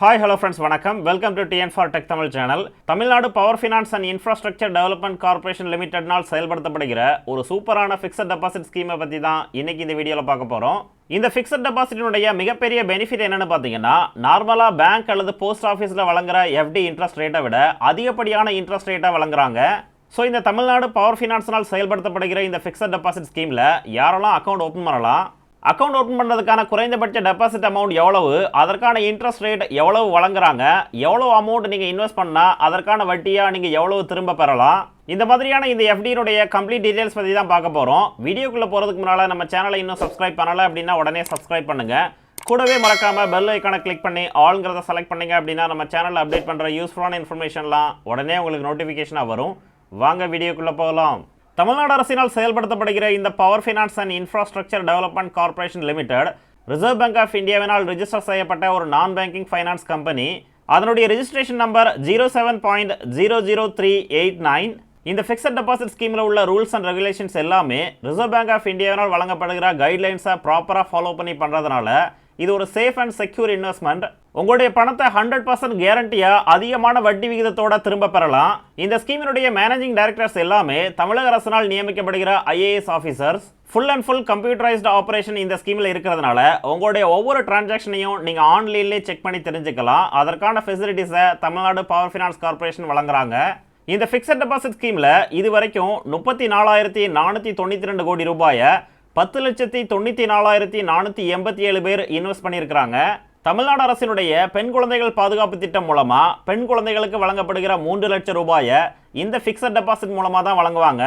Hi hello friends வணக்கம். Welcome to TN for tech Tamil channel Tamil Nadu power finance and infrastructure development corporation லிமிடெட்னால் செயல்படுத்தப்படுகிற ஒரு சூப்பரான fixed deposit ஸ்கீமை பற்றி தான் இன்னைக்கு இந்த வீடியோவில் பார்க்க போகிறோம் இந்த ஃபிக்ஸட் டெபாசிட்டினுடைய மிகப்பெரிய பெனிஃபிட் என்னன்னு பார்த்தீங்கன்னா நார்மலாக பேங்க் அல்லது போஸ்ட் ஆஃபீஸில் வழங்குற எஃப்டி இன்ட்ரெஸ்ட் ரேட்டை விட அதிகப்படியான இன்ட்ரெஸ்ட் ரேட்டை வழங்குறாங்க. ஸோ இந்த தமிழ்நாடு பவர் ஃபினான்ஸ்னால் செயல்படுத்தப்படுகிற இந்த ஃபிக்ஸட் டெபாசிட் ஸ்கீமில் யாரெல்லாம் அக்கௌண்ட் ஓப்பன் பண்ணலாம்? அக்கௌண்ட் ஓப்பன் பண்ணுறதுக்கான குறைந்தபட்ச டெபாசிட் அமௌண்ட் எவ்வளவு? அதற்கான இன்ட்ரெஸ்ட் ரேட் எவ்வளவு வழங்குறாங்க? எவ்வளோ அமௌண்ட் நீங்கள் இன்வெஸ்ட் பண்ணால் அதற்கான வட்டியாக நீங்கள் எவ்வளவு திரும்ப பெறலாம்? இந்த மாதிரியான இந்த எஃப்டியினுடைய கம்ப்ளீட் டீடைல்ஸ் பற்றி தான் பார்க்க போகிறோம் வீடியோக்குள்ளே போகிறதுக்கு முன்னால் நம்ம சேனலை இன்னும் சப்ஸ்கிரைப் பண்ணலை அப்படின்னா உடனே சப்ஸ்கிரைப் பண்ணுங்கள் கூடவே மறக்காமல் பெல் ஐக்கானை கிளிக் பண்ணி ஆளுங்கிறத செலக்ட் பண்ணிங்க அப்படின்னா நம்ம சேனலில் அப்டேட் பண்ணுற யூஸ்ஃபுல்லான இன்ஃபர்மேஷன்லாம் உடனே உங்களுக்கு நோட்டிஃபிகேஷனாக வரும். வாங்க வீடியோக்குள்ளே போகலாம். தமிழ்நாடு அரசினால் செயல்படுத்தப்படுகிற இந்த power finance and infrastructure development corporation limited reserve bank of இந்தியாவினால் register செய்யப்பட்ட ஒரு நான் பேங்கிங் ஃபைனான்ஸ் கம்பெனி அதனுடைய registration number zero seven point zero zero three eight nine இந்த ஃபிக்ஸட் டெபாசிட் ஸ்கீமில் உள்ள ரூல்ஸ் அண்ட் ரெகுலேஷன்ஸ் எல்லாமே ரிசர்வ் பேங்க் ஆஃப் இந்தியாவினால் வழங்கப்படுகிற கைட்லைன்ஸை ப்ராப்பராக ஃபாலோ பண்ணி பண்ணுறதுனால இது ஒரு சேஃப் அண்ட் செக்யூர் இன்வெஸ்ட்மெண்ட் உங்களுடைய பணத்தை ஹண்ட்ரட் பர்சன்ட் கேரண்டியாக அதிகமான வட்டி விகிதத்தோட திரும்ப பெறலாம். இந்த ஸ்கீமினுடைய மேனேஜிங் டைரக்டர்ஸ் எல்லாமே தமிழக அரசினால் நியமிக்கப்படுகிற IAS officers full and full computerised operation இந்த ஸ்கீமில் இருக்கிறதுனால உங்களுடைய ஒவ்வொரு டிரான்சாக்ஷனையும் நீங்கள் ஆன்லைன்லேயே செக் பண்ணி தெரிஞ்சுக்கலாம். அதற்கான ஃபெசிலிட்டிஸை தமிழ்நாடு பவர் ஃபினான்ஸ் கார்ப்பரேஷன் வழங்குறாங்க. இந்த ஃபிக்ஸட் டெபாசிட் ஸ்கீமில் இது வரைக்கும் முப்பத்தி நாலாயிரத்தி நானூற்றி தொண்ணூற்றி ரெண்டு கோடி ரூபாயை பத்து லட்சத்தி தொண்ணூற்றி நாலாயிரத்தி நானூற்றி எண்பத்தி ஏழு பேர் இன்வெஸ்ட் பண்ணியிருக்கிறாங்க. தமிழ்நாடு அரசினுடைய பெண் குழந்தைகள் பாதுகாப்பு திட்டம் மூலமாக பெண் குழந்தைகளுக்கு வழங்கப்படுகிற மூன்று லட்சம் ரூபாயை இந்த ஃபிக்ஸட் டெபாசிட் மூலமாக தான் வழங்குவாங்க.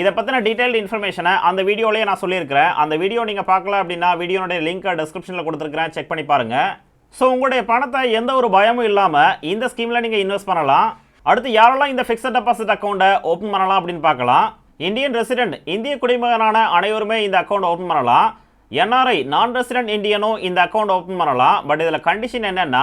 இதை பற்றின டீட்டெயில்டு இன்ஃபர்மேஷனை அந்த வீடியோலேயே நான் சொல்லியிருக்கிறேன். அந்த வீடியோ நீங்கள் பார்க்கல அப்படின்னா வீடியோனுடைய லிங்க்கை டிஸ்கிரிப்ஷனில் கொடுத்துருக்கிறேன். செக் பண்ணி பாருங்கள் ஸோ உங்களுடைய பணத்தை எந்த ஒரு பயமும் இல்லாமல் இந்த ஸ்கீமில் நீங்கள் இன்வெஸ்ட் பண்ணலாம். அடுத்து யாரெல்லாம் இந்த ஃபிக்ஸட் டெபாசிட் அக்கௌண்ட்டை ஓப்பன் பண்ணலாம் அப்படின்னு பார்க்கலாம். இந்தியன் ரெசிடென்ட் இந்திய குடிமகனான அனைவருமே இந்த அக்கௌண்ட் ஓப்பன் பண்ணலாம். என்ஆர்ஐ நான் ரெசிடென்ட் இந்தியனும் இந்த அக்கௌண்ட் ஓப்பன் பண்ணலாம். பட் இதில் கண்டிஷன் என்னென்னா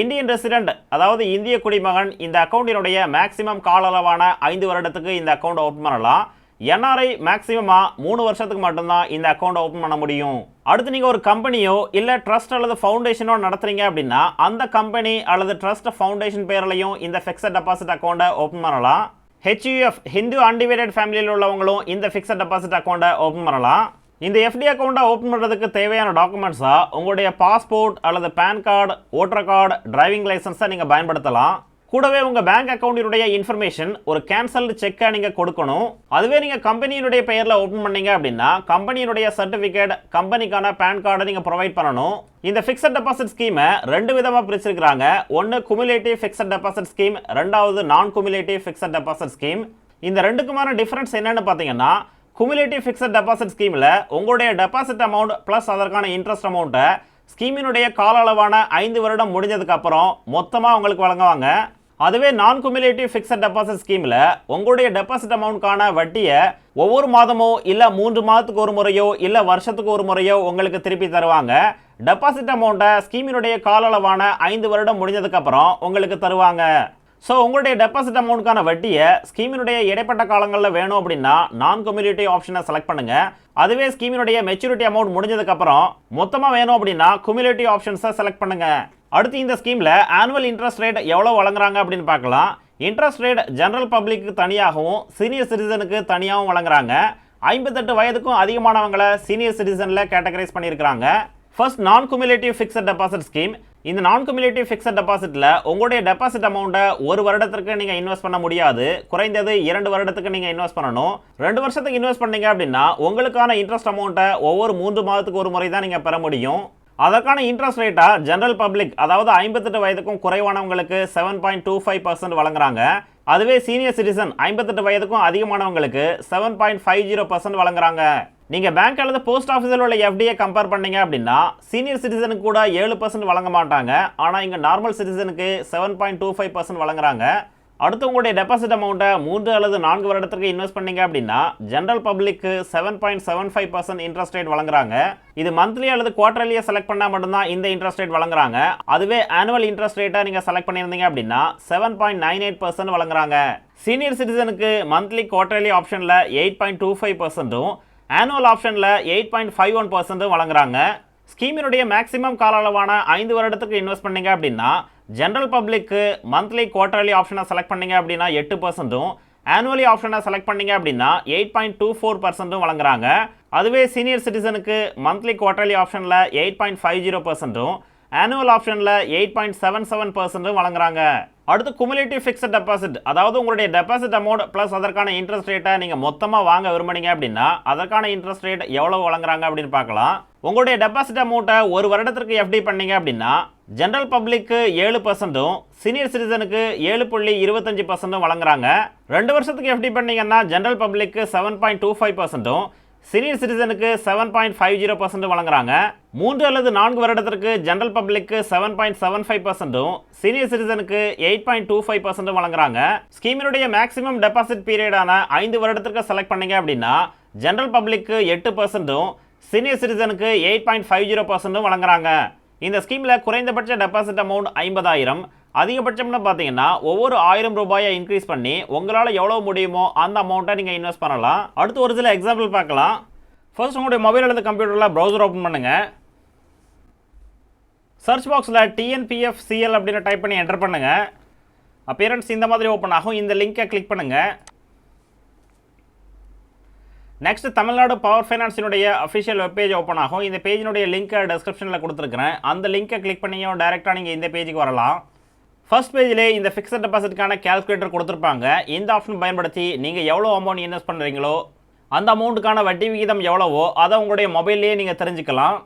இந்தியன் ரெசிடென்ட் அதாவது இந்திய குடிமகன் இந்த அக்கௌண்டினுடைய மேக்ஸிமம் கால அளவான ஐந்து வருடத்துக்கு இந்த அக்கௌண்ட் ஓப்பன் பண்ணலாம். என்ஆர்ஐ மேக்ஸிமமாக மூணு வருஷத்துக்கு மட்டும்தான் இந்த அக்கௌண்ட் ஓப்பன் பண்ண முடியும். அடுத்து நீங்கள் ஒரு கம்பெனியோ இல்லை ட்ரஸ்ட் அல்லது ஃபவுண்டேஷனோ நடத்துகிறீங்க அப்படின்னா அந்த கம்பெனி அல்லது ட்ரஸ்ட் ஃபவுண்டேஷன் பேரலையும் இந்த ஃபிக்ஸட் டெபாசிட் அக்கௌண்ட்டை ஓப்பன் பண்ணலாம். ஹெச்யூஎஃப் ஹிந்து அன்டிவைடட் ஃபேமிலியில் உள்ளவங்களும் இந்த ஃபிக்ஸட் டெபாசிட் அக்கௌண்ட்டை ஓப்பன் பண்ணலாம். இந்த எஃப்டி அக்கௌண்ட்டை ஓப்பன் பண்ணுறதுக்கு தேவையான டாக்குமெண்ட்ஸாக உங்களுடைய பாஸ்போர்ட் அல்லது PAN card voter card driving லைசன்ஸை நீங்கள் பயன்படுத்தலாம். கூடவே உங்கள் பேங்க் அக்கௌண்ட்டினுடைய இன்ஃபர்மேஷன் ஒரு கேன்சல்டு செக்கை நீங்கள் கொடுக்கணும். அதுவே நீங்கள் கம்பெனியினுடைய பெயரில் ஓப்பன் பண்ணீங்க அப்படின்னா கம்பெனியினுடைய சர்டிஃபிகேட் கம்பெனிக்கான பேன் கார்டை நீங்கள் ப்ரொவைட் பண்ணணும். இந்த ஃபிக்ஸட் டெபாசிட் ஸ்கீமை ரெண்டு விதமாக பிரிச்சிருக்கிறாங்க. ஒன்று குமுலேட்டிவ் ஃபிக்ஸட் டெபாசிட் ஸ்கீம் ரெண்டாவது நான் குமுலேட்டிவ் ஃபிக்ஸட் டெபாசிட் ஸ்கீம் இந்த ரெண்டுக்குமான டிஃப்ரென்ஸ் என்னென்னு பார்த்தீங்கன்னா குமுலேட்டிவ் ஃபிக்ஸட் டெபாசிட் ஸ்கீமில் உங்களுடைய டெபாசிட் அமௌண்ட் ப்ளஸ் அதற்கான இன்ட்ரெஸ்ட் அமௌண்ட்டை ஸ்கீமினுடைய கால அளவான ஐந்து வருடம் முடிஞ்சதுக்கு அப்புறம் மொத்தமாக உங்களுக்கு வழங்குவாங்க. அதுவே நான் குமிலேட்டிவ் ஃபிக்ஸட் டெபாசிட் ஸ்கீமில் உங்களுடைய டெபாசிட் அமௌண்ட்கான வட்டியை ஒவ்வொரு மாதமோ இல்லை மூன்று மாதத்துக்கு ஒரு முறையோ இல்லை வருஷத்துக்கு ஒரு முறையோ உங்களுக்கு திருப்பி தருவாங்க. டெபாசிட் அமௌண்ட்டை ஸ்கீமினுடைய கால அளவான ஐந்து வருடம் முடிஞ்சதுக்கப்புறம் உங்களுக்கு தருவாங்க. ஸோ உங்களுடைய டெபாசிட் அமௌண்ட்கான வட்டியை ஸ்கீமினுடைய இடைப்பட்ட காலங்களில் வேணும் அப்படின்னா நான் கம்யூனிட்டி ஆப்ஷனை செலக்ட் பண்ணுங்க. அதுவே ஸ்கீமினுடைய மெச்சூரிட்டி அமௌண்ட் முடிஞ்சதுக்கப்புறம் மொத்தமாக வேணும் அப்படின்னா குமுலேட்டிவ் ஆப்ஷன்ஸை செலக்ட் பண்ணுங்கள் அடுத்து இந்த ஸ்கீமில் ஆனுவல் இன்ட்ரெஸ்ட் ரேட் எவ்வளோ வழங்குறாங்க அப்படின்னு பார்க்கலாம். இன்ட்ரெஸ்ட் ரேட் ஜென்ரல் பப்ளிக்கு தனியாகவும் சீனியர் சிட்டிசனுக்கு தனியாகவும் வழங்குறாங்க. ஐம்பத்தெட்டு வயதுக்கும் அதிகமானவங்களை சீனியர் சிட்டிசனில் கேட்டகரைஸ் பண்ணியிருக்கிறாங்க. First non cumulative fixed deposit scheme இந்த நான் குமுலேட்டிவ் ஃபிக்ஸட் டெபாசிட்டில் உங்களுடைய டெபாசிட் அமௌண்ட்டை ஒரு வருடத்திற்கு நீங்கள் இன்வெஸ்ட் பண்ண முடியாது. குறைந்தது இரண்டு வருடத்துக்கு நீங்கள் இன்வெஸ்ட் பண்ணணும். ரெண்டு வருஷத்துக்கு இன்வெஸ்ட் பண்ணீங்க அப்படின்னா உங்களுக்கான இன்ட்ரெஸ்ட் அமௌண்ட்டை ஒவ்வொரு மூன்று மாதத்துக்கு ஒரு முறை தான் நீங்கள் பெற முடியும். அதற்கான இன்ட்ரெஸ்ட் ரேட்டாக ஜென்ரல் பப்ளிக் அதாவது ஐம்பத்தெட்டு வயதுக்கும் குறைவானவங்களுக்கு seven point two five percent வழங்குறாங்க. அதுவே சீனியர் சிட்டிசன் ஐம்பத்தெட்டு வயதுக்கும் அதிகமானவங்களுக்கு seven point five zero percent வழங்குறாங்க. நீங்கள் பேங்க் அல்லது போஸ்ட் ஆஃபீஸில் உள்ள எஃப்டியை கம்பேர் பண்ணீங்க அப்படின்னா சீனியர் சிட்டிசனுக்கு கூட ஏழு பர்சன்ட் வழங்க மாட்டாங்க. ஆனால் இங்கே normal சிட்டிசனுக்கு seven point two five percent வழங்குறாங்க. அடுத்தவங்களுடைய டெபாசிட் அமௌண்ட்டை மூன்று அல்லது நான்கு வருடத்துக்கு இன்வெஸ்ட் பண்ணீங்க அப்படின்னா ஜென்ரல் பப்ளிக்கு seven point seven five percent interest rate வழங்குறாங்க. இது மந்த்லி அல்லது குவார்டர்லியே செலக்ட் பண்ணால் மட்டும்தான் இந்த இன்ட்ரெஸ்ட் ரேட் வழங்குறாங்க. அதுவே ஆனுவல் இன்ட்ரெஸ்ட் ரேட்டை நீங்கள் செலக்ட் பண்ணியிருந்தீங்க அப்படின்னா seven point nine eight percent வழங்குறாங்க. சீனியர் சிட்டிசனுக்கு மந்த்லி குவார்டர்லி ஆப்ஷனில் எயிட் பாயிண்ட் டூ ஃபைவ் பர்சன்ட்டும் ஆனுவல் ஆப்ஷனில் எயிட் பாயிண்ட் ஃபைவ் ஒன் பர்சன்ட்டும் வழங்குறாங்க. ஸ்கீமினுடைய மேக்ஸிமம் கால அளவான ஐந்து வருடத்துக்கு இன்வெஸ்ட் பண்ணீங்க அப்படின்னா ஜென்ரல் பப்ளிக்கு மந்த்லி குவார்டர்லி ஆப்ஷனை செலக்ட் பண்ணீங்க அப்படின்னா எட்டு பர்சன்ட்டும் ஆனுவலி ஆப்ஷனை செலக்ட் பண்ணீங்க அப்படின்னா எயிட் பாயிண்ட் டூ ஃபோர் பர்சன்ட்டும் வழங்குறாங்க. அதுவே சீனியர் சிட்டிசனுக்கு மந்த்லி குவார்டர்லி ஆப்ஷனில் எயிட் பாயிண்ட் ஃபைவ் ஜீரோ பர்சன்ட்டும் ஆனுவல் ஆப்ஷனில் எயிட் பாயிண்ட் செவன் செவன் பர்சன்ட்டும் வழங்குறாங்க. அடுத்து குமுலேட்டிவ் ஃபிக்ஸட் டெபாசிட் அதாவது உங்களுடைய டெபாசிட் அமௌண்ட் ப்ளஸ் அதற்கான இன்ட்ரெஸ்ட் ரேட்டை நீங்கள் மொத்தமாக வாங்க விரும்புனீங்க அப்படின்னா அதற்கான இன்ட்ரெஸ்ட் ரேட் எவ்வளோ வழங்குறாங்க அப்படின்னு பார்க்கலாம். உங்களுடைய டெபாசிட் அமௌண்ட்டை ஒரு வருடத்திற்கு எஃப்டி பண்ணீங்க அப்படின்னா ஜென்ரல் பப்ளிக்கு ஏழு பர்சன்ட்டும் சீனியர் சிட்டிசனுக்கு ஏழு புள்ளி இருபத்தஞ்சு பர்சன்ட்டும் வழங்குறாங்க. ரெண்டு வருஷத்துக்கு எஃப்டி பண்ணீங்கன்னா ஜென்ரல் பப்ளிக்கு செவன் பாயிண்ட் டூ ஃபைவ் பர்சன்ட்டும் senior சிட்டிசனுக்கு seven point five zero percent வழங்குறாங்க. மூன்று அல்லது நான்கு வருடத்திற்கு ஜென்ரல் பப்ளிக்கு செவன் பாயிண்ட் செவன் ஃபைவ் பர்சன்ட்டும் senior சிட்டிசனுக்கு eight point two five percent வழங்குறாங்க. ஸ்கீமினுடைய மேக்ஸிமம் டெபாசிட் பீரியடான ஐந்து வருடத்திற்கு செலக்ட் பண்ணீங்க அப்படின்னா ஜென்ரல் பப்ளிக்கு எட்டு பர்சன்ட்டும் சீனியர் சிட்டிசனுக்கு எயிட் பாயிண்ட் ஃபைவ் ஜீரோ பர்சன்ட்டும் வழங்குறாங்க. இந்த ஸ்கீமில் குறைந்தபட்ச டெபாசிட் அமௌண்ட் ஐம்பதாயிரம். அதிகபட்சம்னு பார்த்தீங்கன்னா ஒவ்வொரு ஆயிரம் ரூபாயை இன்க்ரீஸ் பண்ணி உங்களால் எவ்வளோ முடியுமோ அந்த அமௌண்ட்டை நீங்கள் இன்வெஸ்ட் பண்ணலாம். அடுத்து ஒரு சில எக்ஸாம்பிள் பார்க்கலாம். ஃபர்ஸ்ட் உங்களுடைய மொபைல் அல்லது கம்ப்யூட்டரில் ப்ரௌசர் ஓப்பன் பண்ணுங்கள் சர்ச் பாக்ஸில் டிஎன்பிஎஃப் சிஎல் அப்படின்னு டைப் பண்ணி என்டர் பண்ணுங்கள் அப்பியரன்ஸ் இந்த மாதிரி ஓப்பன் ஆகும். இந்த லிங்கை கிளிக் பண்ணுங்கள் நெக்ஸ்ட் தமிழ்நாடு பவர் ஃபைனான்ஸினுடைய அஃபிஷியல் வெப்பேஜ் ஓப்பன் ஆகும். இந்த பேஜினுடைய லிங்க்கை டிஸ்கிரிப்ஷனில் கொடுத்துருக்கிறேன். அந்த லிங்கை கிளிக் பண்ணியும் டேரெக்டாக நீங்கள் இந்த பேஜுக்கு வரலாம். ஃபர்ஸ்ட் பேஜிலே இந்த ஃபிக்ஸட் டெபாசிட்கான கேல்குலேட்டர் கொடுத்துருப்பாங்க. இந்த ஆப்ஷன் பயன்படுத்தி நீங்கள் எவ்வளோ அமௌண்ட் இன்வெஸ்ட் பண்ணுறீங்களோ அந்த அமௌண்ட்டுக்கான வட்டி விகிதம் எவ்வளவோ அதை உங்களுடைய மொபைல்லேயே நீங்கள் தெரிஞ்சுக்கலாம்.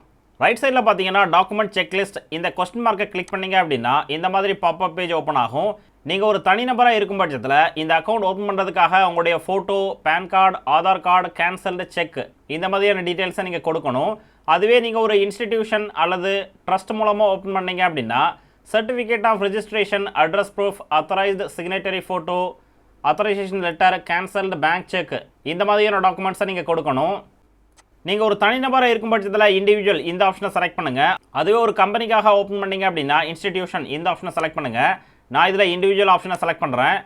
ரைட் சைடில் பார்த்தீங்கன்னா டாக்குமெண்ட் செக்லிஸ்ட் இந்த கொஸ்டின் மார்க்கை கிளிக் பண்ணீங்க அப்படின்னா இந்த மாதிரி பாப்அப் பேஜ் ஓப்பன் ஆகும். நீங்கள் ஒரு தனிநபராக இருக்கும் பட்சத்தில் இந்த அக்கௌண்ட் ஓப்பன் பண்ணுறதுக்காக உங்களுடைய photo PAN card Aadhaar card cancelled cheque இந்த மாதிரியான டீட்டெயில்ஸை நீங்கள் கொடுக்கணும். அதுவே நீங்கள் ஒரு இன்ஸ்டிடியூஷன் அல்லது ட்ரஸ்ட் மூலமாக ஓப்பன் பண்ணீங்க அப்படின்னா certificate of registration address proof authorised signatory photo authorisation letter cancelled bank cheque இந்த மாதிரியான டாக்குமெண்ட்ஸை நீங்கள் கொடுக்கணும். நீங்கள் ஒரு தனிநபராக இருக்கும் பட்சத்தில் இண்டிவிஜுவல் இந்த ஆப்ஷனை செலக்ட் பண்ணுங்கள் அதுவே ஒரு கம்பெனிக்காக ஓப்பன் பண்ணீங்க அப்படின்னா இன்ஸ்டிடியூஷன் இந்த ஆப்ஷனை செலக்ட் பண்ணுங்கள் நான் இதில் இண்டிவிஜுவல் ஆப்ஷனை செலக்ட் பண்ணுறேன்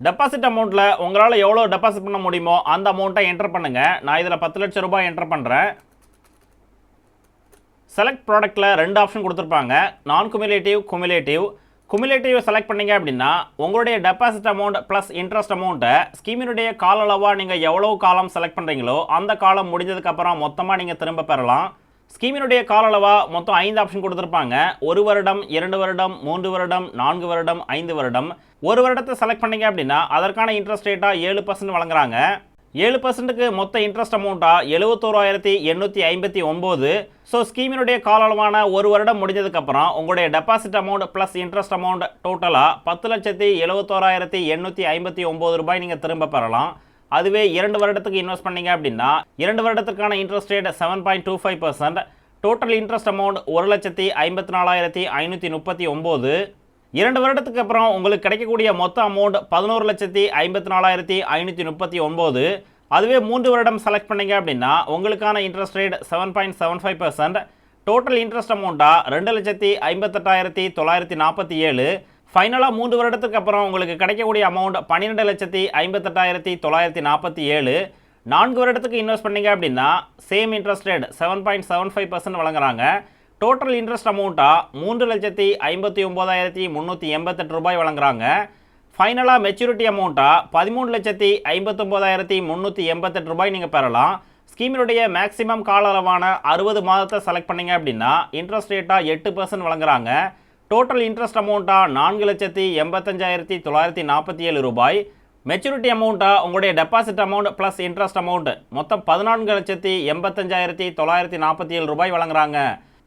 டெபாசிட் அமௌண்ட்டில் உங்களால் எவ்வளோ டெபாசிட் பண்ண முடியுமோ அந்த அமௌண்ட்டை என்டர் பண்ணுங்கள் நான் இதில் பத்து லட்சம் ரூபாய் என்டர் பண்ணுறேன் செலக்ட் ப்ராடக்ட்டில் ரெண்டு ஆப்ஷன் கொடுத்துருப்பாங்க. நான் குமிலேட்டிவ் குமிலேட்டிவ் குமுலேட்டிவ் செலக்ட் பண்ணீங்க அப்படின்னா உங்களுடைய டெபாசிட் அமௌண்ட் ப்ளஸ் இன்ட்ரெஸ்ட் அமௌண்ட்டை ஸ்கீமினுடைய கால அளவாக நீங்கள் எவ்வளோ காலம் செலக்ட் பண்ணுறீங்களோ அந்த காலம் முடிஞ்சதுக்கப்புறம் மொத்தமாக நீங்கள் திரும்ப பெறலாம். ஸ்கீமினுடைய கால அளவாக மொத்தம் ஐந்து ஆப்ஷன் கொடுத்துருப்பாங்க. ஒரு வருடம் இரண்டு வருடம் மூன்று வருடம் நான்கு வருடம் ஐந்து வருடம். ஒரு வருடத்தை செலக்ட் பண்ணீங்க அப்படின்னா அதற்கான இன்ட்ரெஸ்ட் ரேட்டாக ஏழு பர்சன்ட் வழங்குறாங்க. ஏழு பர்சன்ட்டுக்கு மொத்த இன்ட்ரெஸ்ட் அமௌண்ட்டாக எழுபத்தோராயிரத்தி எண்ணூற்றி ஐம்பத்தி ஒம்பது ஸோ ஸ்கீமினுடைய கால அளவான ஒரு வருடம் முடிஞ்சதுக்கப்புறம் உங்களுடைய deposit amount plus interest amount டோட்டலாக பத்து லட்சத்தி எழுபத்தோராயிரத்தி எண்ணூற்றி ஐம்பத்தி ஒம்பது ரூபாய் நீங்கள் திரும்ப பெறலாம். அதுவே இரண்டு வருடத்துக்கு இன்வெஸ்ட் பண்ணீங்க அப்படின்னா இரண்டு வருடத்துக்கான interest rate seven point two five percent total interest amount ஒரு லட்சத்தி ஐம்பத்தி நாலாயிரத்தி ஐநூற்றி முப்பத்தி ஒம்பது இரண்டு வருடத்துக்கு அப்புறம் உங்களுக்கு கிடைக்கக்கூடிய மொத்த அமௌண்ட் பதினோரு லட்சத்தி ஐம்பத்தி நாலாயிரத்தி ஐநூற்றி முப்பத்தி ஒம்பது அதுவே மூன்று வருடம் செலக்ட் பண்ணீங்க அப்படின்னா உங்களுக்கான interest rate seven point seven five percent total interest அமௌண்ட்டாக ரெண்டு லட்சத்தி ஐம்பத்தெட்டாயிரத்தி தொள்ளாயிரத்தி நாற்பத்தி ஏழு. ஃபைனலாக மூன்று வருடத்துக்கு அப்புறம் உங்களுக்கு கிடைக்கக்கூடிய அமௌண்ட் பன்னிரெண்டு லட்சத்தி ஐம்பத்தெட்டாயிரத்தி தொள்ளாயிரத்தி நாற்பத்தி ஏழு. நான்கு வருடத்துக்கு இன்வெஸ்ட் பண்ணீங்க அப்படின்னா same interest rate seven point seven five percent வழங்குறாங்க. டோட்டல் இன்ட்ரெஸ்ட் அமௌண்ட்டாக மூன்று லட்சத்தி ஐம்பத்தி ஒம்போதாயிரத்தி முந்நூற்றி எண்பத்தெட்டு ரூபாய் வழங்குறாங்க. ஃபைனலாக மெச்சூரிட்டி அமௌண்ட்டாக பதிமூணு லட்சத்தி ஐம்பத்தொம்போதாயிரத்தி முந்நூற்றி எண்பத்தெட்டு ரூபாய் நீங்கள் பெறலாம். ஸ்கீமினுடைய மேக்ஸிமம் கால அளவான அறுபது மாதத்தை செலக்ட் பண்ணீங்க அப்படின்னா இன்ட்ரெஸ்ட் ரேட்டாக எட்டு பர்சன்ட் வழங்குறாங்க. டோட்டல் இன்ட்ரெஸ்ட் அமௌண்ட்டாக நான்கு லட்சத்தி எண்பத்தஞ்சாயிரத்தி தொள்ளாயிரத்தி நாற்பத்தி ஏழு ரூபாய் மெச்சூரிட்டி அமௌண்ட்டாக உங்களுடைய deposit amount plus interest amount மொத்தம் பதினான்கு லட்சத்தி எண்பத்தஞ்சாயிரத்தி தொள்ளாயிரத்தி நாற்பத்தி ஏழு ரூபாய் வழங்குறாங்க.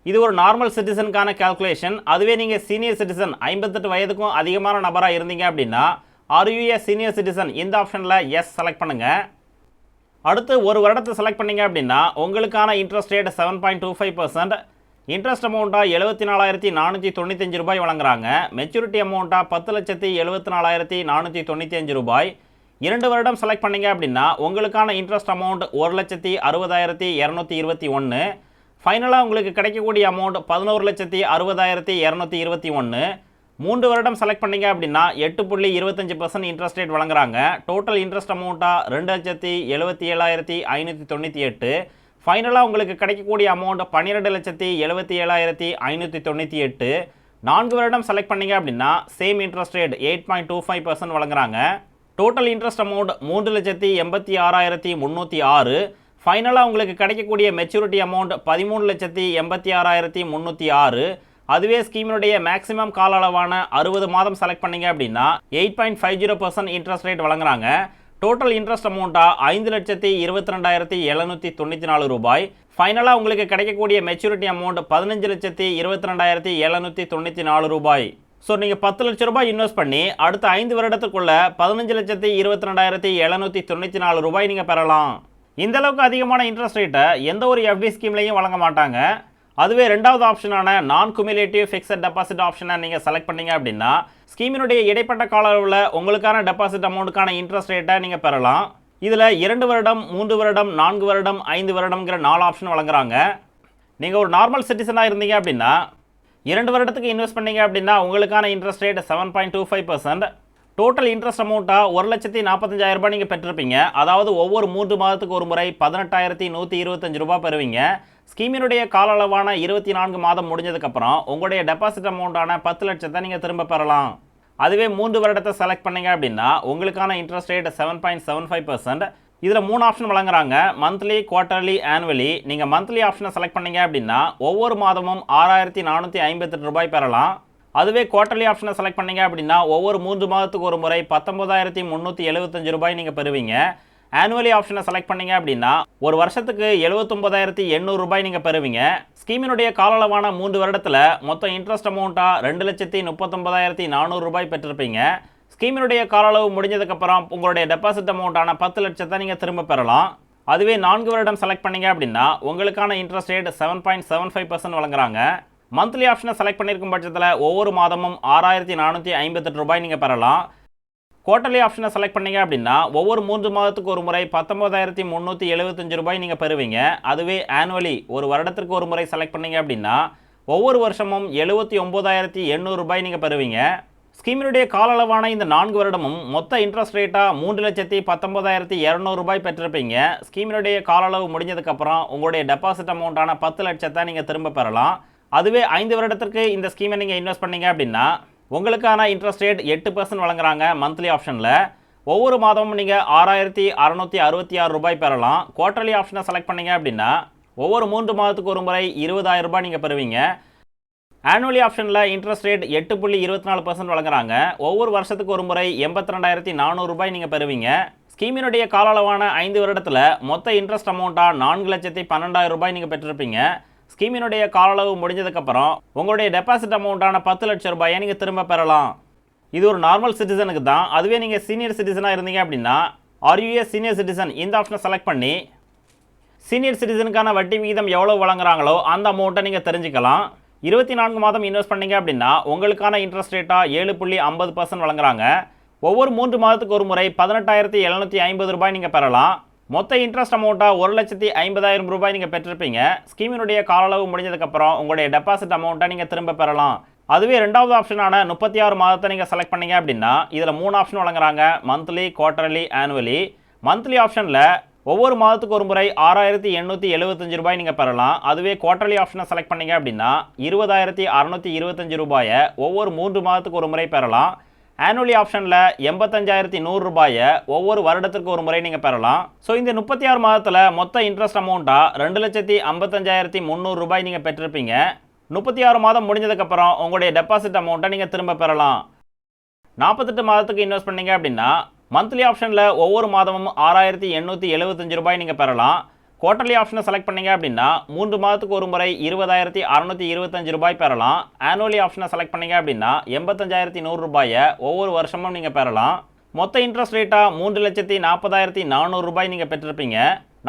இது ஒரு நார்மல் சிட்டிசனுக்கான கால்குலேஷன் அதுவே நீங்கள் சீனியர் சிட்டிசன் ஐம்பத்தெட்டு வயதுக்கும் அதிகமான நபராக இருந்தீங்க அப்படின்னா ஆர்யூஏ சீனியர் சிட்டிசன் இந்த ஆப்ஷனில் எஸ் செலக்ட் பண்ணுங்கள் அடுத்து ஒரு வருடத்தை செலக்ட் பண்ணீங்க அப்படின்னா உங்களுக்கான interest rate seven point two five percent interest அமௌண்ட்டாக எழுபத்தி நாலாயிரத்தி நானூற்றி தொண்ணூத்தஞ்சு ரூபாய் வழங்குறாங்க. மெச்சூரிட்டி அமௌண்ட்டாக பத்து லட்சத்தி எழுபத்தி நாலாயிரத்தி நானூற்றி தொண்ணூற்றி அஞ்சு ரூபாய். இரண்டு வருடம் செலக்ட் பண்ணிங்க அப்படின்னா உங்களுக்கான இன்ட்ரெஸ்ட் அமௌண்ட் ஒரு லட்சத்தி அறுபதாயிரத்தி இரநூத்தி இருபத்தி ஒன்று ஃபைனலாக உங்களுக்கு கிடைக்கக்கூடிய அமௌண்ட் பதினோரு லட்சத்தி அறுபதாயிரத்தி இரநூத்தி இருபத்தி ஒன்று மூன்று வருடம் செலக்ட் பண்ணீங்க அப்படின்னா எட்டு புள்ளி இருபத்தஞ்சு பர்சன்ட் இன்ட்ரெஸ்ட் ரேட் வழங்குறாங்க. டோட்டல் இன்ட்ரெஸ்ட் அமௌண்ட்டாக ரெண்டு லட்சத்தி எழுபத்தி ஏழாயிரத்தி ஐநூற்றி தொண்ணூற்றி எட்டு. ஃபைனலாக உங்களுக்கு கிடைக்கக்கூடிய அமௌண்ட் பன்னிரெண்டு லட்சத்தி எழுபத்தி ஏழாயிரத்தி ஐநூற்றி தொண்ணூற்றி எட்டு. நான்கு வருடம் செலக்ட் பண்ணீங்க அப்படின்னா same interest rate eight point two five percent வழங்குறாங்க. டோட்டல் இன்ட்ரெஸ்ட் அமௌண்ட் மூன்று லட்சத்தி எண்பத்தி ஆறாயிரத்தி முந்நூற்றி ஆறு. ஃபைனலாக உங்களுக்கு கிடைக்கக்கூடிய மெச்சூரிட்டி அமௌண்ட் பதிமூணு லட்சத்தி எண்பத்தி ஆறாயிரத்தி முந்நூற்றி ஆறு. அதுவே ஸ்கீமினுடைய மேக்ஸிமம் கால அளவான அறுபது மாதம் செலக்ட் பண்ணீங்க அப்படின்னா eight point five zero percent interest rate வழங்குறாங்க. டோட்டல் இன்ட்ரெஸ்ட் அமௌண்ட்டாக ஐந்து லட்சத்தி இருபத்தி ரெண்டாயிரத்தி எழுநூற்றி தொண்ணூற்றி நாலு ரூபாய். ஃபைனலாக உங்களுக்கு கிடைக்கக்கூடிய மெச்சூரிட்டி அமௌண்ட் பதினஞ்சு லட்சத்தி இருபத்தி ரெண்டாயிரத்தி எழுநூற்றி தொண்ணூற்றி நாலு ரூபாய். ஸோ நீங்கள் பத்து லட்ச ரூபாய் இன்வெஸ்ட் பண்ணி அடுத்த ஐந்து வருடத்துக்குள்ளே பதினஞ்சு லட்சத்தி இருபத்தி ரெண்டாயிரத்தி எழுநூற்றி தொண்ணூற்றி நாலு ரூபாய் நீங்கள் பெறலாம். இந்த அளவுக்கு அதிகமான இன்ட்ரெஸ்ட் ரேட்டை எந்த ஒரு எஃப்டி ஸ்கீம்லையும் வழங்க மாட்டாங்க. அதுவே ரெண்டாவது ஆப்ஷனான நான் குமிலேட்டிவ் ஃபிக்ஸட் டெபாசிட் ஆப்ஷனை நீங்கள் செலக்ட் பண்ணீங்க அப்படின்னா ஸ்கீமினுடைய இடைப்பட்ட கால அளவில் உங்களுக்கான டெபாசிட் அமௌண்ட்டுக்கான இன்ட்ரெஸ்ட் ரேட்டை நீங்கள் பெறலாம். இதில் இரண்டு வருடம் மூன்று வருடம் நான்கு வருடம் ஐந்து வருடம்ங்கிற நாலு ஆப்ஷன் வழங்குறாங்க. நீங்கள் ஒரு நார்மல் சிட்டிசனாக இருந்தீங்க அப்படின்னா இரண்டு வருடத்துக்கு இன்வெஸ்ட் பண்ணீங்க அப்படின்னா உங்களுக்கான interest rate seven point two five percent total interest அமௌண்ட்டாக ஒரு லட்சத்தி நாற்பத்தஞ்சாயிரம் ரூபாய் நீங்கள் பெற்றிருப்பீங்க. அதாவது ஒவ்வொரு மூன்று மாதத்துக்கு ஒரு முறை பதினெட்டாயிரத்தி நூற்றி இருபத்தஞ்சு ரூபாய் பெறுவீங்க. ஸ்கீமினுடைய கால அளவான இருபத்தி நான்கு மாதம் முடிஞ்சதுக்கப்புறம் உங்களுடைய டெபாசிட் அமௌண்ட்டான பத்து லட்சத்தை நீங்கள் திரும்ப பெறலாம். அதுவே மூன்று வருடத்தை செலக்ட் பண்ணீங்க அப்படின்னா உங்களுக்கான interest rate seven point seven five percent இதில் மூணு ஆப்ஷன் வழங்குறாங்க. மந்த்லி குவார்ட்டர்லி ஆனுவலி நீங்கள் மந்த்லி ஆப்ஷனை செலக்ட் பண்ணீங்க அப்படின்னா ஒவ்வொரு மாதமும் ஆறாயிரத்தி நானூற்றி ஐம்பத்தெட்டு ரூபாய் பெறலாம். அதுவே குவார்டர்லி ஆப்ஷனை செலக்ட் பண்ணீங்க அப்படின்னா ஒவ்வொரு மூன்று மாதத்துக்கு ஒரு முறை பத்தொன்பதாயிரத்தி முந்நூற்றி எழுபத்தஞ்சு ரூபாய் நீங்கள் பெறுவீங்க. ஆனுவலி ஆப்ஷனை செலக்ட் பண்ணீங்க அப்படின்னா ஒரு வருஷத்துக்கு எழுபத்தொம்பதாயிரத்தி எண்ணூறு ரூபாய் நீங்கள் பெறுவீங்க. ஸ்கீமினுடைய காலளவான மூன்று வருடத்தில் மொத்தம் இன்ட்ரெஸ்ட் அமௌண்ட்டாக ரெண்டு லட்சத்தி முப்பத்தொம்பதாயிரத்தி நானூறு ரூபாய் பெற்றிருப்பீங்க. ஸ்கீமினுடைய காலளவு முடிஞ்சதுக்கப்புறம் உங்களுடைய டெபாசிட் அமௌண்ட்டான பத்து லட்சத்தை நீங்கள் திரும்ப பெறலாம். அதுவே நான்கு வருடம் செலக்ட் பண்ணீங்க அப்படின்னா உங்களுக்கான interest rate seven point seven five percent வழங்குறாங்க. மந்த்லி ஆப்ஷனை செலக்ட் பண்ணியிருக்கும் பட்சத்தில் ஒவ்வொரு மாதமும் ஆறாயிரத்தி நானூற்றி ஐம்பத்தெட்டு ரூபாய் நீங்கள் பெறலாம். குவார்ட்டர்லி ஆப்ஷனை செலக்ட் பண்ணீங்க அப்படின்னா ஒவ்வொரு மூன்று மாதத்துக்கு ஒரு முறை பத்தொன்பதாயிரத்தி முந்நூற்றி எழுபத்தஞ்சு ரூபாய் நீங்கள் பெறுவீங்க. அதுவே ஆனுவலி ஒரு வருடத்திற்கு ஒரு முறை செலக்ட் பண்ணீங்க அப்படின்னா ஒவ்வொரு வருஷமும் எழுபத்தி ஒம்பதாயிரத்தி எண்ணூறு ரூபாய் நீங்கள் பெறுவீங்க. ஸ்கீமினுடைய கால அளவான இந்த நான்கு வருடமும் மொத்த இன்ட்ரெஸ்ட் ரேட்டாக மூன்று லட்சத்தி பத்தொன்பதாயிரத்தி இரநூறு ரூபாய் பெற்றிருப்பீங்க. ஸ்கீமினுடைய கால அளவு முடிஞ்சதுக்கப்புறம் உங்களுடைய டெபாசிட் அமௌண்ட்டான பத்து லட்சத்தை நீங்கள் திரும்ப பெறலாம். அதுவே ஐந்து வருடத்திற்கு இந்த ஸ்கீமை நீங்கள் இன்வெஸ்ட் பண்ணீங்க அப்படின்னா உங்களுக்கான இன்ட்ரெஸ்ட் ரேட் எட்டு பர்சன்ட் வழங்குறாங்க மந்த்லி ஆப்ஷனில் ஒவ்வொரு மாதமும் நீங்கள் ஆறாயிரத்தி அறநூற்றி அறுபத்தி ஆறு ரூபாய் பெறலாம். குவார்டர்லி ஆப்ஷனை செலக்ட் பண்ணீங்க அப்படின்னா ஒவ்வொரு மூன்று மாதத்துக்கு ஒரு முறை இருபதாயிரம் ரூபாய் நீங்கள் பெறுவீங்க. ஆனுவலி ஆப்ஷனில் இன்ட்ரெஸ்ட் ரேட் எட்டு புள்ளி இருபத்தி நாலு பர்சன்ட் வழங்குறாங்க. ஒவ்வொரு வருஷத்துக்கு ஒரு முறை எண்பத்தி ரெண்டாயிரத்தி நானூறு ரூபாய் நீங்கள் பெறுவீங்க. ஸ்கீமினுடைய கால அளவான ஐந்து வருடத்தில் மொத்த இன்ட்ரெஸ்ட் அமௌண்ட்டாக நான்கு லட்சத்தி பன்னெண்டாயிரம் ரூபாய் நீங்கள் பெற்றிருப்பீங்க. ஸ்கீமினுடைய கால அளவு முடிஞ்சதுக்கப்புறம் உங்களுடைய டெபாசிட் அமௌண்ட்டான பத்து லட்சம் ரூபாயை நீங்கள் திரும்ப பெறலாம். இது ஒரு நார்மல் சிட்டிசனுக்கு தான். அதுவே நீங்கள் சீனியர் சிட்டிசனாக இருந்தீங்க அப்படின்னா ஆர்யூஏ சீனியர் சிட்டிசன் இந்த ஆப்ஷனை செலக்ட் பண்ணி சீனியர் சிட்டிசனுக்கான வட்டி விகிதம் எவ்வளோ வழங்குறாங்களோ அந்த அமௌண்ட்டை நீங்கள் தெரிஞ்சுக்கலாம். இருபத்தி நான்கு மாதம் இன்வெஸ்ட் பண்ணீங்க அப்படின்னா உங்களுக்கான இன்ட்ரெஸ்ட் ரேட்டாக ஏழு புள்ளி ஐம்பது பர்சன்ட் வழங்குறாங்க. ஒவ்வொரு மூன்று மாதத்துக்கு ஒரு முறை பதினெட்டாயிரத்தி எழுநூற்றி ஐம்பது ரூபாய் நீங்கள் பெறலாம். மொத்த இன்ட்ரெஸ்ட் அமௌண்ட்டாக ஒரு லட்சத்தி ஐம்பதாயிரம் ரூபாய் நீங்கள் பெற்றிருப்பீங்க. ஸ்கீமினுடைய கால அளவு முடிஞ்சதுக்கப்புறம் உங்களுடைய டெபாசிட் அமௌண்ட்டை நீங்கள் திரும்ப பெறலாம். அதுவே ரெண்டாவது ஆப்ஷனான முப்பத்தி ஆறு மாதத்தை நீங்கள் செலக்ட் பண்ணீங்க அப்படின்னா இதில் மூணு ஆப்ஷன் வழங்குறாங்க. மந்த்லி குவார்டர்லி ஆனுவலி மந்த்லி ஆப்ஷனில் ஒவ்வொரு மாதத்துக்கு ஒரு முறை ஆறாயிரத்தி எண்ணூற்றி எழுபத்தஞ்சு ரூபாய் நீங்கள் பெறலாம். அதுவே குவார்டர்லி ஆப்ஷனை செலக்ட் பண்ணிங்க அப்படின்னா இருபதாயிரத்தி அறநூற்றி இருபத்தஞ்சு ரூபாயை ஒவ்வொரு மூன்று மாதத்துக்கு ஒரு முறை பெறலாம். ஆனுவலி ஆப்ஷனில் எண்பத்தஞ்சாயிரத்தி நூறு ரூபாயை ஒவ்வொரு வருடத்திற்கு ஒரு முறை நீங்கள் பெறலாம். ஸோ இந்த முப்பத்தி ஆறு மாதத்தில் மொத்த இன்ட்ரெஸ்ட் அமௌண்ட்டாக ரெண்டு லட்சத்தி ஐம்பத்தஞ்சாயிரத்தி முந்நூறு ரூபாய் நீங்கள் பெற்றிருப்பீங்க. முப்பத்தி ஆறு மாதம் முடிஞ்சதுக்கப்புறம் உங்களுடைய டெபாசிட் அமௌண்ட்டை நீங்கள் திரும்ப பெறலாம். நாற்பத்தெட்டு மாதத்துக்கு இன்வெஸ்ட் பண்ணீங்க அப்படின்னா மந்த்லி ஆப்ஷனில் ஒவ்வொரு மாதமும் ஆறாயிரத்தி எண்ணூற்றி எழுபத்தஞ்சு ரூபாய் நீங்கள் பெறலாம். குவார்டர்லி ஆப்ஷனை செலக்ட் பண்ணீங்க அப்படின்னா மூன்று மாதத்துக்கு ஒரு முறை இருபதாயிரத்தி அறநூற்றி இருபத்தஞ்சு ரூபாய் பெறலாம். ஆனுவலி ஆப்ஷனை செலக்ட் பண்ணீங்க அப்படின்னா எண்பத்தஞ்சாயிரத்தி நூறு ரூபாயை ஒவ்வொரு வருஷமும் நீங்கள் பெறலாம். மொத்த இன்ட்ரெஸ்ட் ரேட்டாக மூன்று லட்சத்தி நாற்பதாயிரத்தி நானூறு ரூபாய் நீங்கள் பெற்றிருப்பீங்க.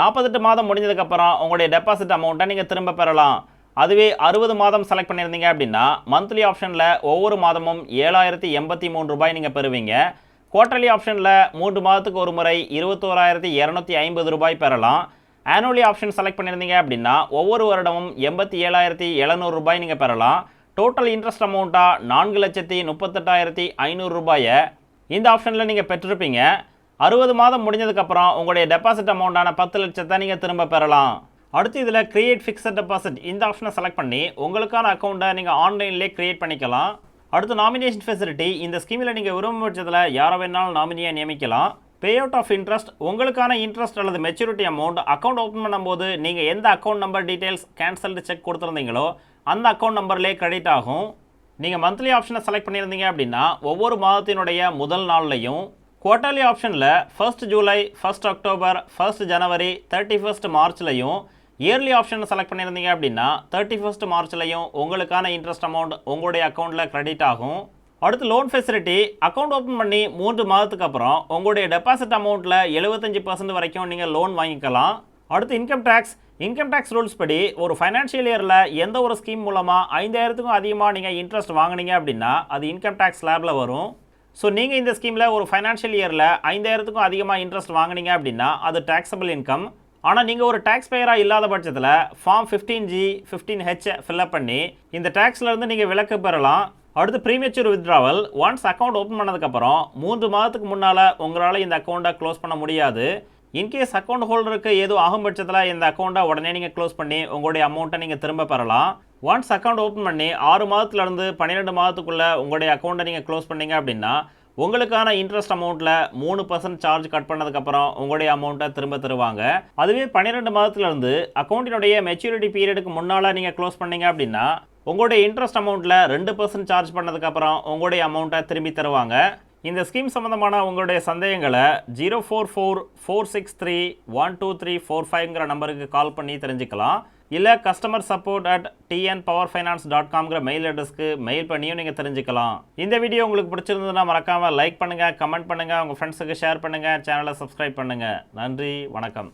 நாற்பத்தெட்டு மாதம் முடிஞ்சதுக்கப்புறம் உங்களுடைய டெபாசிட் அமௌண்ட்டை நீங்கள் திரும்ப பெறலாம். அதுவே அறுபது மாதம் செலக்ட் பண்ணியிருந்தீங்க அப்படின்னா மந்த்லி ஆப்ஷனில் ஒவ்வொரு மாதமும் ஏழாயிரத்தி எண்பத்தி மூணு ரூபாய் நீங்கள் பெறுவீங்க. குவார்ட்டர்லி ஆப்ஷனில் மூன்று மாதத்துக்கு ஒரு முறை இருபத்தோராயிரத்தி இரநூத்தி ஐம்பது ரூபாய் பெறலாம். ஆனுவலி ஆப்ஷன் செலக்ட் பண்ணியிருந்தீங்க அப்படின்னா ஒவ்வொரு வருடமும் எண்பத்தி ஏழாயிரத்தி எழுநூறு ரூபாய் நீங்கள் பெறலாம். டோட்டல் இன்ட்ரெஸ்ட் அமௌண்ட்டாக நான்கு லட்சத்தி முப்பத்தெட்டாயிரத்தி ஐநூறு ரூபாயை இந்த ஆப்ஷனில் நீங்கள் பெற்றிருப்பீங்க. அறுபது மாதம் முடிஞ்சதுக்கப்புறம் உங்களுடைய டெபாசிட் அமௌண்ட்டான பத்து லட்சத்தை நீங்கள் திரும்ப பெறலாம். அடுத்து இதில் கிரியேட் ஃபிக்ஸட் டெபாசிட் இந்த ஆப்ஷனை செலக்ட் பண்ணி உங்களுக்கான அக்கௌண்ட்டை நீங்கள் ஆன்லைன்லேயே கிரியேட் பண்ணிக்கலாம். அடுத்து நாமினேஷன் ஃபெசிலிட்டி இந்த ஸ்கீமில் நீங்கள் விரும்ப பட்சத்தில் யாரை வேணாலும் நாமினியாக நியமிக்கலாம். பே அவுட் ஆஃப் இன்ட்ரெஸ்ட் உங்களுக்கான இன்ட்ரெஸ்ட் அல்லது மெச்சூரிட்டி அமௌண்ட் அக்கௌண்ட் ஓப்பன் பண்ணும்போது நீங்கள் எந்த account number details cancelled cheque கொடுத்துருந்தீங்களோ அந்த அக்கௌண்ட் நம்பர்லேயே கிரெடிட் ஆகும். நீங்கள் மந்த்லி ஆப்ஷனை செலக்ட் பண்ணியிருந்தீங்க அப்படின்னா ஒவ்வொரு மாதத்தினுடைய முதல் நாள்லையும் குவார்ட்டர்லி ஆப்ஷனில் first July first October first January thirty first மார்ச்லையும் yearly option select பண்ணியிருந்தீங்க அப்படின்னா தேர்ட்டி ஃபர்ஸ்ட் மார்ச்லையும் உங்களுக்கான இன்ட்ரெஸ்ட் அமௌண்ட் உங்களுடைய அக்கௌண்ட்டில் கிரெடிட் ஆகும். அடுத்து லோன் ஃபெசிலிட்டி அக்கௌண்ட் ஓப்பன் பண்ணி மூன்று மாதத்துக்கு அப்புறம் உங்களுடைய டெபாசிட் அமௌண்ட்டில் எழுபத்தஞ்சு பர்சன்ட் வரைக்கும் நீங்கள் லோன் வாங்கிக்கலாம். அடுத்து income tax income tax rules படி ஒரு ஃபைனான்ஷியல் இயரில் எந்த ஒரு ஸ்கீம் மூலமாக ஐந்தாயிரத்துக்கும் அதிகமாக நீங்கள் இன்ட்ரெஸ்ட் வாங்குனீங்க அப்படின்னா அது இன்கம் டேக்ஸ் ஸ்லாபில் வரும். ஸோ நீங்கள் இந்த ஸ்கீமில் ஒரு ஃபைனான்ஷியல் இயரில் ஐந்தாயிரத்துக்கும் அதிகமாக இன்ட்ரெஸ்ட் வாங்குனீங்க அப்படின்னா அது டேக்ஸபிள் இன்கம் ஆனால் நீங்கள் ஒரு டேக்ஸ் பேயராக இல்லாத பட்சத்தில் form fifteen G fifteen H fill up பண்ணி இந்த டேக்ஸ்லேருந்து நீங்கள் விலக்கு பெறலாம். அடுத்து premature withdrawal once account open பண்ணதுக்கப்புறம் மூன்று மாதத்துக்கு முன்னால் உங்களால் இந்த அக்கௌண்ட்டை க்ளோஸ் பண்ண முடியாது. இன்கேஸ் அக்கௌண்ட் ஹோல்டருக்கு எதுவும் ஆகும் பட்சத்தில் இந்த அக்கௌண்ட்டை உடனே நீங்கள் க்ளோஸ் பண்ணி உங்களுடைய அமௌண்ட்டை நீங்கள் திரும்ப பெறலாம். ஒன்ஸ் அக்கௌண்ட் ஓப்பன் பண்ணி ஆறு மாதத்துலேருந்து பன்னிரெண்டு மாதத்துக்குள்ளே உங்களுடைய அக்கௌண்ட்டை நீங்கள் க்ளோஸ் பண்ணீங்க அப்படின்னா உங்களுக்கான இன்ட்ரெஸ்ட் அமௌண்ட்டில் மூணு பர்சன்ட் சார்ஜ் கட் பண்ணதுக்கப்புறம் உங்களுடைய அமௌண்ட்டை திரும்ப தருவாங்க. அதுவே பன்னிரெண்டு மாதத்துலேருந்து அக்கௌண்ட்டினுடைய மெச்சூரிட்டி பீரியடுக்கு முன்னால் நீங்கள் க்ளோஸ் பண்ணீங்க அப்படின்னா உங்களுடைய இன்ட்ரெஸ்ட் அமௌண்ட்டில் ரெண்டு பர்சன்ட் சார்ஜ் பண்ணதுக்கப்புறம் உங்களுடைய அமௌண்ட்டை திரும்பி தருவாங்க. இந்த ஸ்கீம் சம்மந்தமான உங்களுடைய சந்தேகங்களை zero four four four six three one two three four ஃபைவ்ங்கிற நம்பருக்கு கால் பண்ணி தெரிஞ்சுக்கலாம். இல்லை customer support at TN power finance dot காம்ங்கிற mail அட்ரஸ்க்கு மெயில் பண்ணியும் நீங்கள் தெரிஞ்சுக்கலாம். இந்த வீடியோ உங்களுக்கு பிடிச்சிருந்ததுன்னா மறக்காமல் லைக் பண்ணுங்கள் கமெண்ட் பண்ணுங்கள் உங்கள் ஃப்ரெண்ட்ஸுக்கு ஷேர் பண்ணுங்கள் சேனலை சப்ஸ்கிரைப் பண்ணுங்கள் நன்றி வணக்கம்.